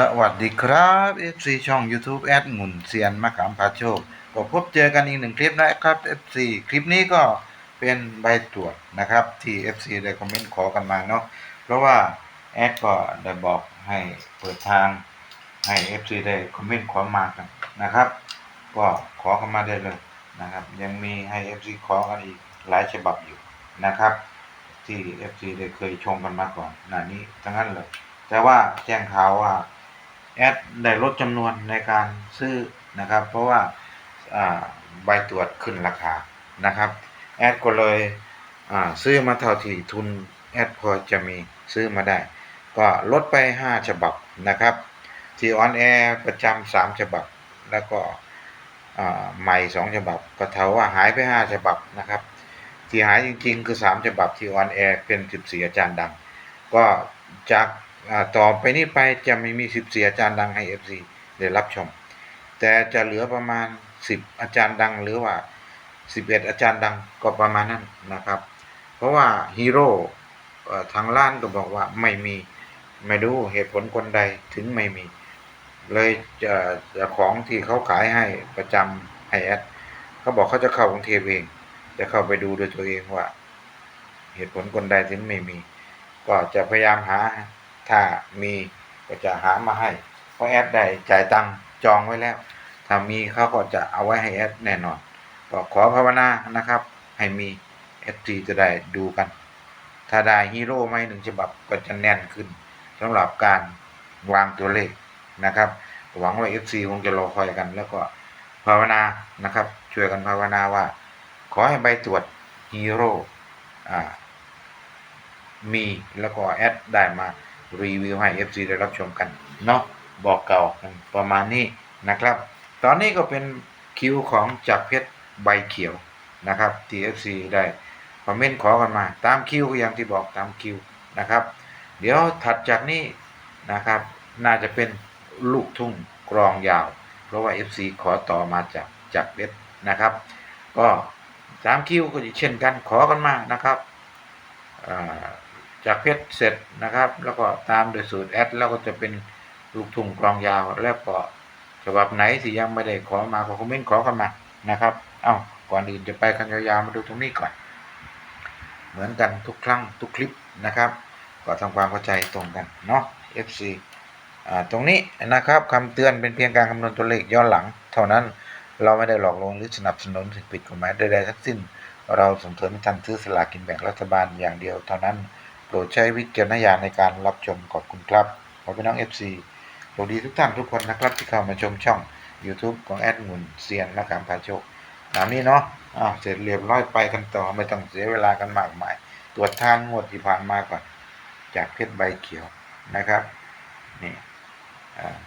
สวัสดีครับ FC ช่อง YouTube แอดหมุนเซียนมะขามพาโชค ก็พบเจอกันอีกหนึ่งคลิปนะครับ FC คลิปนี้ก็เป็นใบตรวจนะครับ ที่ FC ได้คอมเมนต์ขอกันมาเนาะเพราะว่าแอดก็ได้บอกให้เปิดทางให้ FC ได้คอมเมนต์ขอมากันนะครับ ก็ขอเข้ามาได้เลยนะครับ ยังมีให้ FC ขอกันอีกหลายฉบับอยู่นะครับ ที่ FC ได้เคยชมกันมาก่อนหน้านี้ทั้งนั้นเลยแต่ว่าแจ้งข่าวว่า แอดได้ลดจำนวนในการซื้อนะครับ เพราะว่าใบตรวจขึ้นราคานะครับ แอดก็เลยซื้อมาเท่าที่ทุนแอดพอจะมีซื้อมาได้ ก็ลดไป 5 ฉบับนะครับ ที่ออนแอร์ประจำสามฉบับ แล้วก็อ่าใหม่2ฉบับ ก็เท่าว่าหายไป 5 ฉบับนะครับ ที่หายจริงๆ คือ 3 ฉบับที่ออนแอร์เป็น 14 อาจารย์ดัง ก็จาก ต่อไปนี้ไปจะไม่มี14อาจารย์ดังให้ FC ได้รับชม แต่จะเหลือประมาณ10อาจารย์ดังหรือว่า11อาจารย์ดังก็ประมาณนั้นนะครับ เพราะว่าฮีโร่ทางร้านก็บอกว่าไม่มีไม่รู้เหตุผลคนใดถึงไม่มี เลยจะจะของที่เขาขายให้ประจำให้แอดเขาบอกเขาจะเข้ากรุงเทพเอง จะเข้าไปดูด้วยตัวเองว่า เหตุผลคนใดถึงไม่มี ก็จะพยายามหา ถ้ามีก็จะหามาให้ เพราะแอดได้จ่ายตังจองไว้แล้ว ถ้ามีเขาก็จะเอาไว้ให้แอดแน่นอนก็ขอภาวนานะครับ ให้มี FT จะได้ดูกัน ถ้าได้ฮีโร่ไม่หนึ่งฉบับก็จะแน่นขึ้นสำหรับการวางตัวเลขนะครับหวังว่า FC คงจะรอคอยกันแล้วก็ภาวนานะครับ ช่วยกันภาวนาว่า ขอให้ใบตรวจฮีโร่มีแล้วก็แอดได้มา รีวิวให้ FC ได้รับชมกันเนาะบอกเก่ากันประมาณนี้นะครับ ตอนนี้ก็เป็นคิวของจากเพชรใบเขียวนะครับที่ FC ได้คอมเมนต์ขอกันมา ตามคิวก็อย่างที่บอกตามคิวนะครับ เดี๋ยวถัดจากนี้นะครับ น่าจะเป็นลูกทุ่งกรองยาว เพราะว่า FC ขอต่อมาจากจากเพชรนะครับ ก็ตามคิวก็เช่นกันขอกันมานะครับอ่า จากเพชรเสร็จนะครับ แล้วก็ตามโดยสูตรแอดแล้วก็จะเป็นลูกทุ่งกลองยาวแล้วก็ฉบับไหนที่ยังไม่ได้ขอมาก็คอมเมนต์ขอกันมานะครับ เอ้าก่อนอื่นจะไปกันยาวๆมาดูตรงนี้ก่อน เหมือนกันทุกครั้งทุกคลิปนะครับ ก็ทำความเข้าใจตรงกันเนาะ FC อ่าตรงนี้นะครับคำเตือนเป็นเพียงการคำนวณตัวเลขย้อนหลัง เท่านั้นเราไม่ได้หลอกลวงหรือสนับสนุนสิ่งผิดกฎหมายใดๆทั้งสิ้น เราส่งเสริมให้ท่านซื้อสลากกินแบ่งรัฐบาลอย่างเดียวเท่านั้น โปรดใช้วิจารณญาณในการรับชมขอบคุณครับขอพี่น้อง FC สวัสดีทุกท่านทุกคนนะครับที่เข้ามาชมช่อง YouTube ของแอดมุนเซียนมะขามพาโชคตามนี้เนาะอ่าเสร็จเรียบร้อยไปกันต่อไม่ต้องเสียเวลากันมากมาย ตรวจทานงวดที่ผ่านมาก่อน จากเพชรใบเขียวนะครับนี่อ่า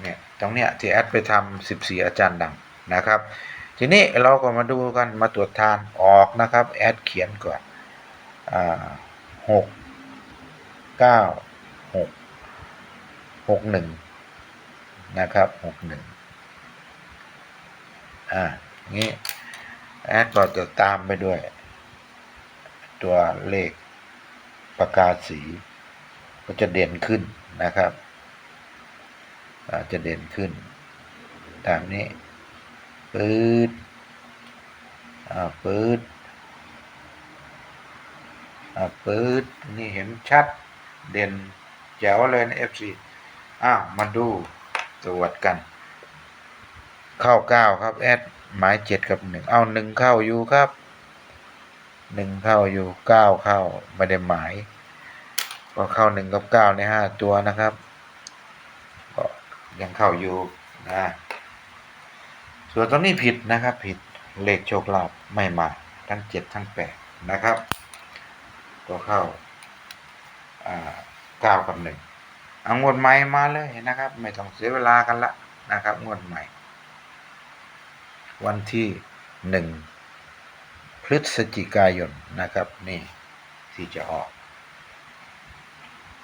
เนี่ยตรงเนี้ยที่แอดไปทำ14อาจารย์ดังนะครับ ทีนี้เราก็มาดูกันมาตรวจทานออกนะครับ แอดเขียนก่อน หกเก้าหกหกหนึ่งนะครับหกหนึ่งอ่างี้แอดก็จะตามไปด้วย ตัวเลขประกาศสี ก็จะเด่นขึ้นนะครับอ่าจะเด่นขึ้น ตามนี้ปืดอ่าปืด ปื๊ดนี่เห็นชัดเด่นแจ๋วเลยนะ FC อ้าวมาดูตรวจกัน เข้าเก้าครับแอดหมายเจ็ดกับหนึ่งเอาหนึ่งเข้าอยู่ครับหนึ่งเข้าอยู่เก้าเข้าไม่ได้หมาย ก็เข้าหนึ่งกับเก้าในห้าตัวนะครับก็ยังเข้าอยู่นะส่วนตรงนี้ผิดนะครับผิดเลขโชคลาภไม่มาทั้งเจ็ดทั้งแปดนะครับ ก็เข้าอ่าเก้ากับหนึ่งเอางวดใหม่มาเลยนะครับ ไม่ต้องเสียเวลากันละนะครับ งวดใหม่ วันที่หนึ่งพฤศจิกายนนะครับ นี่ที่จะออก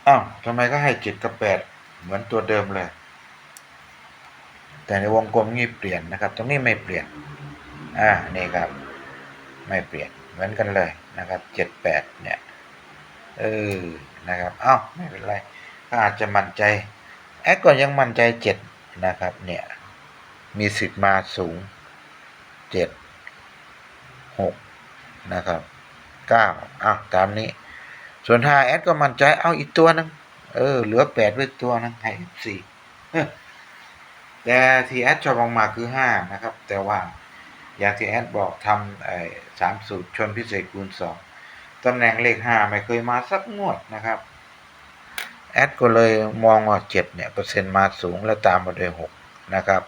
อ้าวทำไมก็ให้เจ็ดกับแปดเหมือนตัวเดิมเลย แต่ในวงกลมนี่เปลี่ยนนะครับ ตรงนี้ไม่เปลี่ยน อ่านี่ครับ ไม่เปลี่ยนเหมือนกันเลยนะครับเจ็ดแปดเนี่ย เออ นะครับ เอ้า ไม่เป็นไรก็อาจจะมั่นใจ แอดก็ยังมั่นใจเจ็ดนะครับ เนี่ย มีสิทธิ์มาสูงเจ็ดหกนะครับเก้าอ้าวตามนี้ ส่วนห้าแอดก็มั่นใจ เอาอีกตัวหนึง เออ เหลือแปดไว้ตัวหนึงให้สี่แต่ที่แอดชอบมากๆคือห้านะครับ แต่ว่าอย่างที่แอดบอกทำสามสูตรชนพิเศษคูณสอง ตำแหน่งเลขห้าไม่เคยมาสักงวดนะครับ แอดก็เลยมองว่าเจ็ดเนี่ยเปอร์เซ็นต์มาสูงแล้วตามมาด้วยหกนะครับ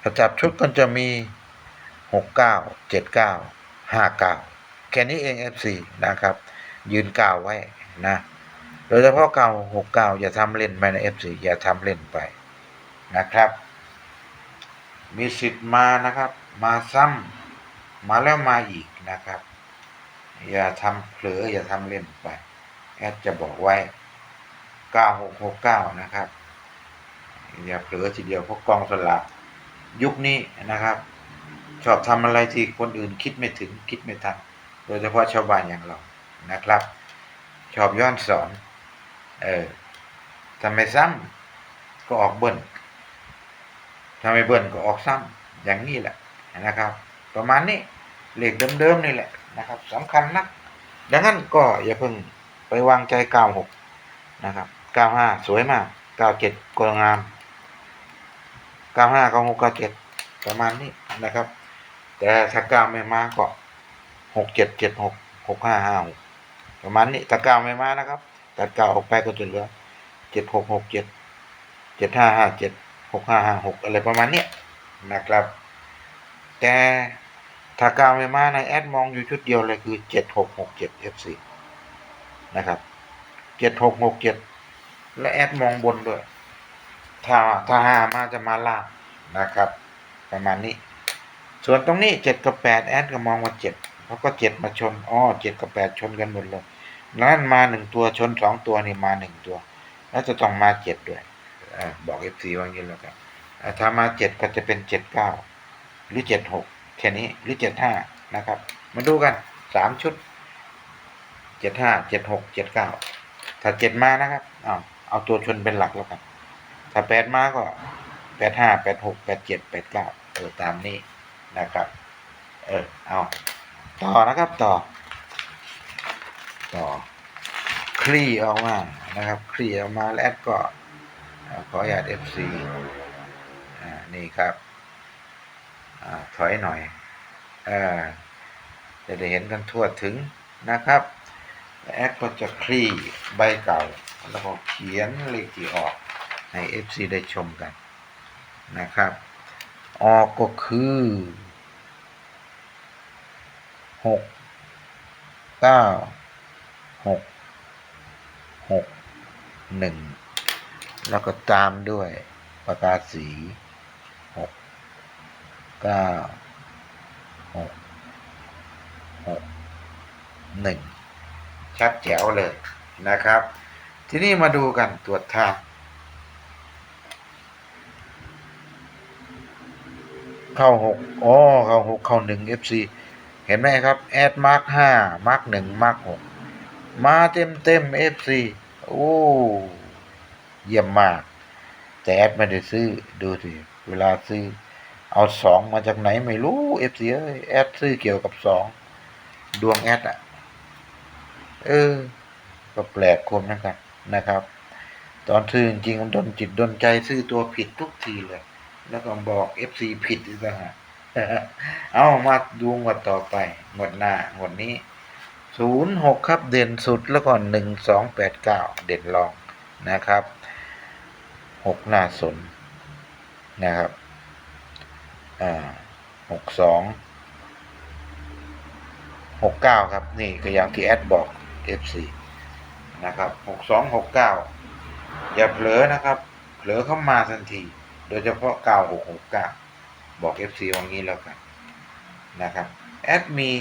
ถ้าจับชุดก็จะมีหกเก้าเจ็ดเก้าห้าเก้าแค่นี้เอง FC นะครับ ยืนเก้าไว้นะโดยเฉพาะเก้าหกเก้าอย่าทำเล่นไปใน FC อย่าทำเล่นไปนะครับ มีสิทธิ์มานะครับ มาซ้ำมาแล้วมาอีกนะครับ อย่าทำเผลออย่าทำเล่นไป แอดจะบอกไว้ 9669 นะครับ อย่าเผลอทีเดียวเพราะกองสลากยุคนี้นะครับ ชอบทำอะไรที่คนอื่นคิดไม่ถึงคิดไม่ทัน โดยเฉพาะชาวบ้านอย่างเรานะครับ ชอบย้อนสอน เออทำไมซ้ำก็ออกเบิ้ลทำไมเบิ้ลก็ออกซ้ำอย่างนี้แหละนะครับ ประมาณนี้เลขเดิมๆนี่แหละ นะครับสำคัญนัก ดังนั้นก็อย่าเพิ่งไปวางใจก้าวหกนะครับก้าวห้าสวยมากก้าวเจ็ดกลงามก้าวห้าก้าวหกก้าวเจ็ดประมาณนี้นะครับ แต่ถ้าก้าวไม่มาก็หกเจ็ดเจ็ดหกหกห้าห้าหกประมาณนี้ถ้าก้าวไม่มานะครับ ตัดก้าวออกไปก็จะเหลือเจ็ดหกหกเจ็ดเจ็ดห้าห้าเจ็ดหกห้าห้าหกอะไรประมาณนี้นะครับ แต่ ถ้ากาวไม่มาในแอดมองอยู่ชุดเดียวเลยคือ7667 FC นะครับ7667และแอดมองบนด้วย ถ้าถ้าห้ามาจะมาล่างนะครับ ประมาณนี้ ส่วนตรงนี้7กับ8แอดก็มองว่า7เพราก็7มาชนอ๋อ7กับ8ชนกันหมดเลยนั้นมา1ตัวชน2ตัวนี่มา1ตัว แล้วจะต้องมา7ด้วยอบอก FC ว่างี้แล้วกันถ้ามา7ก็จะเป็น79หรือ76 แค่นี้หรือ75นะครับ มาดูกัน3ชุด75 76 79ถ้า7มานะครับเอาเอาตัวชนเป็นหลักแล้วกัน ถ้า8มาก็85 86 87 89เจ็ดแปดเก้าเออตามนี้นะครับ เออเอาต่อนะครับต่อ ต่อคลี่ออกมานะครับคลี่ออกมาแล้วก็ขออนุญาต FC อ่านี่ครับ อถอยหน่อยอจะได้เห็นกันทั่วถึงนะครับแอดก็จะคลี่ใบเก่า แล้วก็เขียนเลขที่ออกให้ FC ได้ชมกันนะครับ ออกก็คือหกเก้าหกหกหนึ่งแล้วก็ตามด้วยประกาศสี เก้าหกหกหนึ่งชัดแจ๋วเลยนะครับ ทีนี้มาดูกันตรวจทางเข้าหกอ๋อเข้าหกเข้าหนึ่ง FC เห็นไหมครับแอดมาร์กห้ามาร์กหนึ่งมาร์กหกมาเต็มเต็ม FC โอ้เยี่ยมมาก แต่แอดไม่ได้ซื้อดูสิเวลาซื้อ เอาสองมาจากไหนไม่รู้ FC เอ้ยแอดซื้อเกี่ยวกับสองดวงแอดอะเออ ก็แปลกคมนะครับนะครับ ตอนซื้อจริงๆมันดนจิตดนใจซื้อตัวผิดทุกทีเลย แล้วก็บอก FC ผิดอีกต่างหากเอามาดูงวดต่อไปงวดหน้างวดนี้ศูนย์หกครับเด่นสุดแล้วก็หนึ่งสองแปดเก้าเด่นรองนะครับหกหน้าสนนะครับ อ่าหกสองหกเก้าครับ นี่ก็อย่างที่แอดบอก FC นะครับหกสองหกเก้าอย่าเผลอนะครับเผลอเข้ามาทันที โดยเฉพาะเก้าหกหกเก้าบอก FC ว่างี้แล้วกันนะครับแอดมี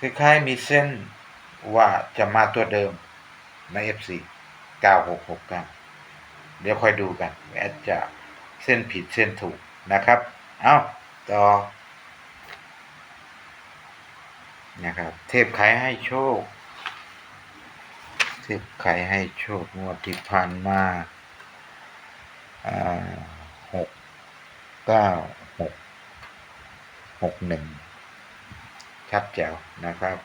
คล้ายๆมีเส้นว่าจะมาตัวเดิมใน FC 9669 เดี๋ยวค่อยดูกันแอดจะเส้นผิดเส้นถูกนะครับ เอาต่อนะครับ เทพไขให้โชคสิบใครให้โชคงวดที่ผ่านมาอ่าหกเก้าหกหกหนึ่งชัดแจ๋วนะครับ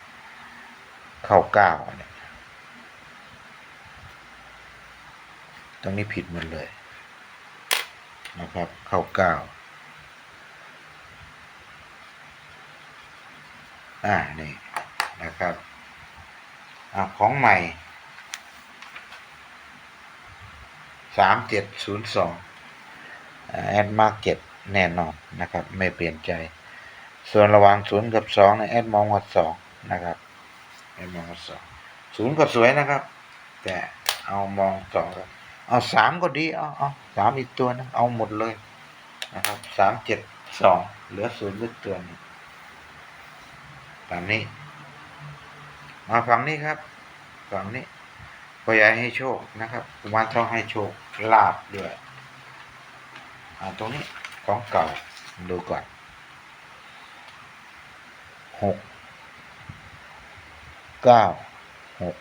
เข้าเก้าเนี่ยตรงนี้ผิดหมดเลยนะครับ เข้าเก้า อ่านี่นะครับอ่าของใหม่สามเจ็ดศูนย์สองแอดมาร์เก็ตแน่นอนนะครับ ไม่เปลี่ยนใจ ส่วนระหว่างศูนย์กับสองเนี่ยแอดมองว่าสองนะครับแอดมองว่าสองศูนย์ก็สวยนะครับ แต่เอามองสองเอาสามก็ดี เอาเอาสามอีกตัวนะ เอาหมดเลยนะครับสามเจ็ดสองเหลือศูนย์เลือตัวนึง ตามนี้ มาฝั่งนี้ครับฝั่งนี้ก็อยากให้โชคนะครับกุมารทองให้โชคลาบด้วยอ่าตรงนี้ของเก่าดูก่อนหกเก้าหก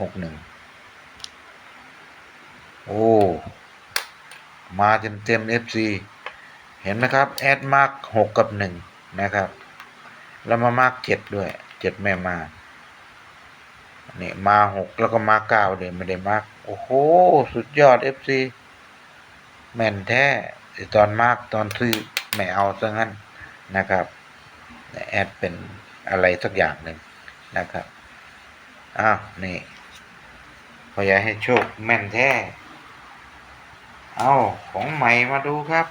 หกหนึ่งโอ้ มาเต็มเต็มเอฟซีเห็นไหมครับ แอดมาร์กหกกับหนึ่งนะครับ แล้วมามาร์กเจ็ดด้วยเจ็ดแม่มานี่มาหกแล้วก็มาเก้าเลยไม่ได้มาร์กโอ้โห สุดยอดเอฟซีแม่นแท้ตอนมาร์กตอนซื้อไม่เอาซะงั้นนะครับแอดเป็นอะไรสักอย่างหนึ่งนะครับอ้าวนี่พออยากให้โชคแม่นแท้ เอาของใหม่มาดูครับ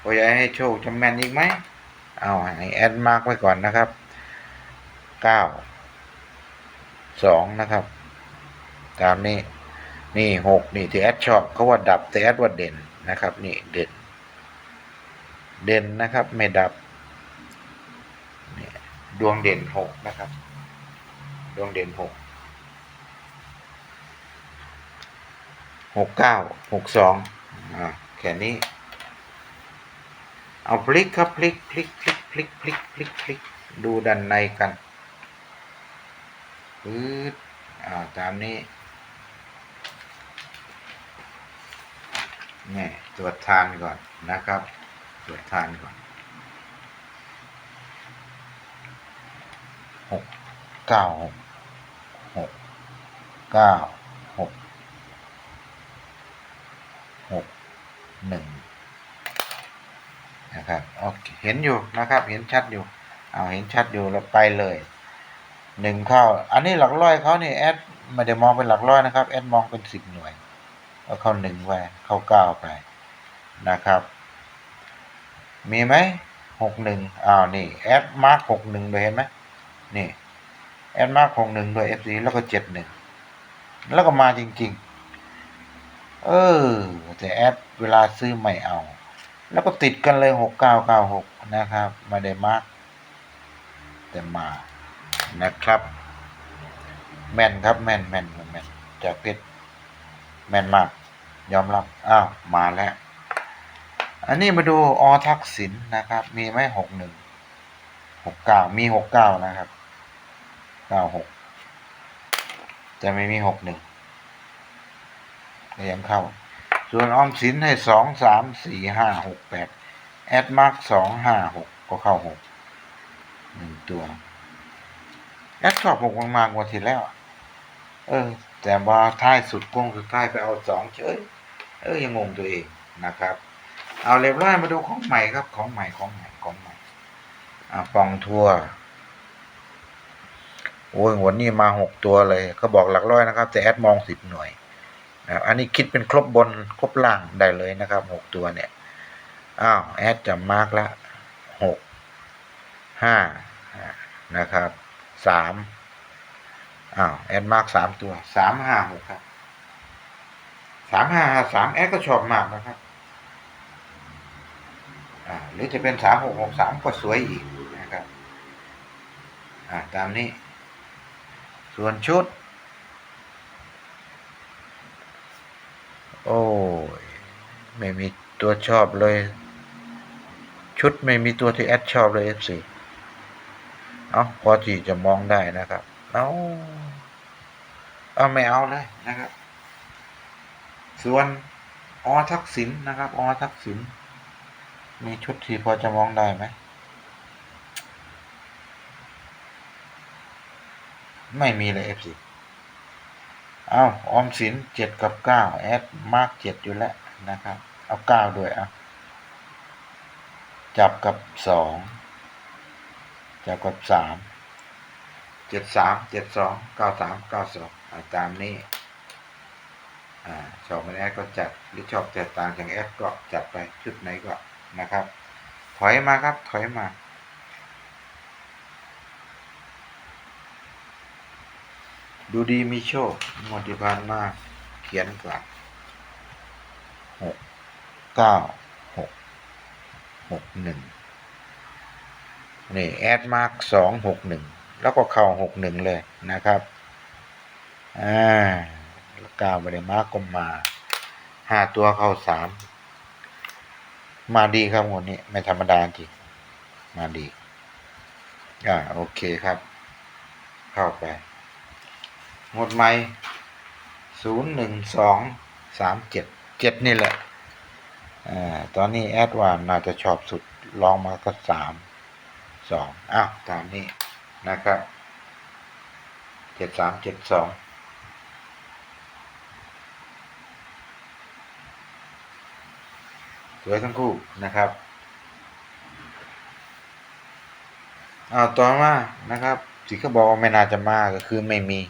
พออยากให้โชคจะแม่นอีกไหม เอาให้แอดมาร์กไว้ก่อนนะครับเก้าสองนะครับ ตามนี้ นี่หกนี่ที่แอดชอบเขาว่าดับแต่แอดว่าเด่นนะครับ นี่เด่น เด่นนะครับ ไม่ดับนี่ดวงเด่นหกนะครับ ดวงเด่นหกหกเก้าหกสองอ่าแค่นี้ เอาพลิกครับพลิกพลิกพลิกพลิกพลิกพลิกพลิกดูด้านในกันปื๊ดอ่าตามนี้นี่ตรวจทานก่อนนะครับ ตรวจทานก่อนหกเก้าหกหกเก้าหกหกหนึ่ง นะครับโอเเห็นอยู่นะครับ เห็นชัดอยู่เอาเห็นชัดอยู่แล้วไปเลยหนึ่งเข้า อันนี้หลักร้อยเขานี่แอดไม่ได้มองเป็นหลักร้อยนะครับแอดมองเป็นสิบหน่วยก็เข้าหนึ่งไปเข้าเก้าไปนะครับ มีไหมหกหนึ่งอ้าวนี่แอดมาร์กหกหนึ่งเลยเห็นไหมนี่แอดมาร์กหกหนึ่งโดยเอฟซีแล้วก็เจ็ดหนึ่งแล้วก็มาจริง ๆ เออแต่แอดเวลาซื้อไม่เอา แล้วก็ติดกันเลยหกเก้าเก้าหกนะครับไม่ได้มาร์กแต่มานะครับ แม่นครับแม่นแม่นแม่นจากเพชรแม่นมาก ยอมรับอ้าวมาแล้ว อันนี้มาดูอทักษิณนะครับ มีไหมหกหนึ่งหกเก้ามีหกเก้านะครับเก้าหกแต่ไม่มีหกหนึ่งยังเข้า ส่วนออมสินให้สองสามสี่ห้าหกแปดแอดมาร์กสองห้าหกก็เข้าหกหนึ่งตัว แอดชอบหกมากๆกว่าทีแล้ว เออ แต่ว่าท้ายสุดโกงสุดท้ายไปเอาสองเฉยเออยังงงตัวเองนะครับ เอาเรียบร้อยมาดูของใหม่ครับของใหม่ของใหม่ของใหม่อ่าปองทัวร์โอ้ยวันนี้มาหกตัวเลยเขาบอกหลักร้อยนะครับ แต่แอดมองสิบหน่วย นะครับอันนี้คิดเป็นครบบนครบล่างได้เลยนะครับหกตัวเนี่ยอ้าวแอดจะมาร์กละหกห้านะครับสามอ้าวแอดมาร์กสามตัวสามห้าหกครับสามห้าสามแอดก็ชอบมากนะครับหรือจะเป็นสามหกหกสามก็สวยอีกนะครับตามนี้ ส่วนชุด โอ้ย ไม่มีตัวชอบเลย ชุดไม่มีตัวที่แอดชอบเลย F4 เอาพอที่จะมองได้นะครับ เอาเอาไม่เอาเลยนะครับ ส่วนอทักษิณนะครับอทักษิณมีชุดที่พอจะมองได้ไหมไม่มีเลยเอฟซี เอาออมสินเจ็ดกับเก้าแอดมาร์กเจ็ดอยู่แล้วนะครับ เอาเก้าด้วยเอาจับกับสองจับกับสามเจ็ดสามเจ็ดสองเก้าสามเก้าสองตามนี้อ่าชอบมันแอดก็จัดหรือชอบแตกต่างจากแอดก็จัดไปชุดไหนก็นะครับ ถอยมาครับถอยมา ดูดีมีโชคงวดที่ผ่านมาเขียนกลับหกเก้าหกหกหนึ่งนี่แอดมาร์กสองหกหนึ่งแล้วก็เข้าหกหนึ่งเลยนะครับอ่าเก้าไม่ได้มาร์กก็มาห้าตัวเข้าสามมาดีครับงวดนี้ ไม่ธรรมดาจริงมาดีอ่าโอเคครับ เข้าไป หมดไหมศูนย์หนึ่งสองสามเจ็ดเจ็ดนี่แหละอ่าตอนนี้แอดวานน่าจะชอบสุดลองมาก็สามสองอ้าวตามนี้นะครับเจ็ดสามเจ็ดสองสวยทั้งคู่นะครับอ้าวต่อมานะครับสิ่งเขาบอกว่าไม่น่าจะมาก็คือไม่มี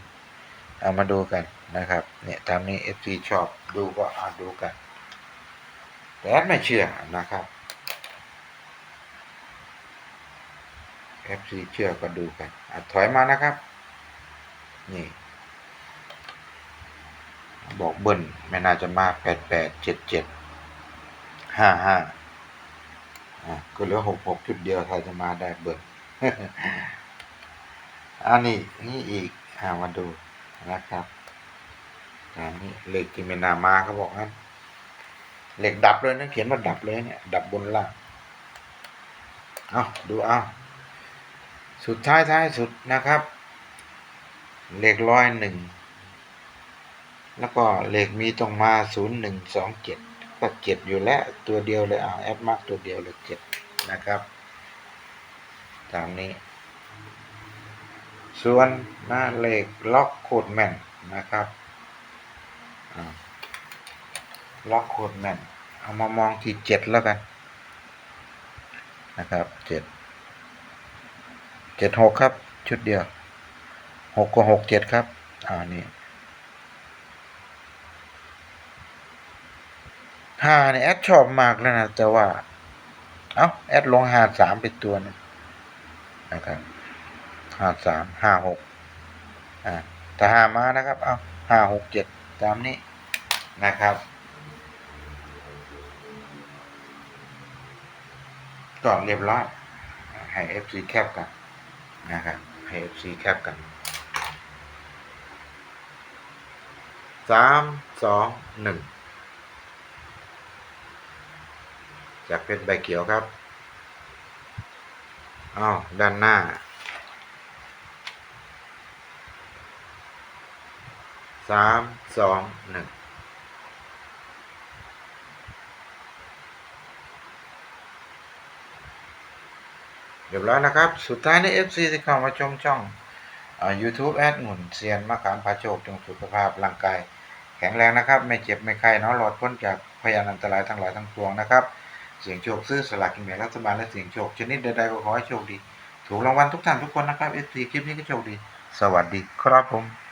เอามาดูกันนะครับ เนี่ยตามนี้ FC ชอบดูก็อ่านดูกัน แต่แอดไม่เชื่อนะครับ FC เชื่อก็ดูกันอถอยมานะครับ นี่ บอกเบิ้ลไม่น่าจะมาแปดแปดเจ็ดเจ็ดห้าห้าอะก็เหลือหกหกจุดเดียวถ้าจะมาได้เบิ้ลอันนี้นี่อีกอ่ามาดู นะครับอันนี้เหล็กที่ไม่นามาเขาบอกงั้นเหล็กดับเลยนะเขียนว่าดับเลยเนี่ย ดับบนล่างเอาดูเอาสุดท้ายท้ายสุดนะครับ เหล็กร้อยหนึ่งแล้วก็เหล็กมีตรงมาศูนย์หนึ่งสองเจ็ดก็เจ็ดอยู่แล้วตัวเดียวเลยเอาแอดมากตัวเดียวเลยเจ็ดนะครับ ตามนี้ ส่วนหน้าเลขล็อกโคดแมนนะครับล็อกโคดแมนเอามามองที่เจ็ดแล้วกันนะครับเจ็ดเจ็ดหกครับ ชุดเดียวหกก็หกเจ็ดครับอ่านี่ห้าเนี่ยแอดชอบมากแล้วนะแต่ว่า เอ้า แอดลงหาสามเป็นตัวนึงนะครับ ห้าสามห้าหกอ่าถ้าห้ามานะครับ เอาห้าหกเจ็ดตามนี้นะครับ ก็เรียบร้อย ให้ FC แคปกันนะครับ ให้ FC แคปกันสามสองหนึ่งจะเป็นใบเขียวครับอ้าวด้านหน้า สามสองหนึ่งเรียบร้อยนะครับ สุดท้ายใน FC ที่เข้ามาชมช่องอ่า YouTube แอดหมุนเซียนมะขามพาโชคจงสุขภาพร่างกาย แข็งแรงนะครับ ไม่เจ็บไม่ไข้เนาะหลอดพ้นจากพยานอันตรายทั้งหลายทั้งปวงนะครับเสียงโชคซื้อสลากกินแบ่งรัฐบาลและเสียงโชคชนิดใดๆก็ขอให้โชคดี ถูกรางวัลทุกท่านทุกคนนะครับ FC คลิปนี้ก็โชคดี สวัสดีครับผม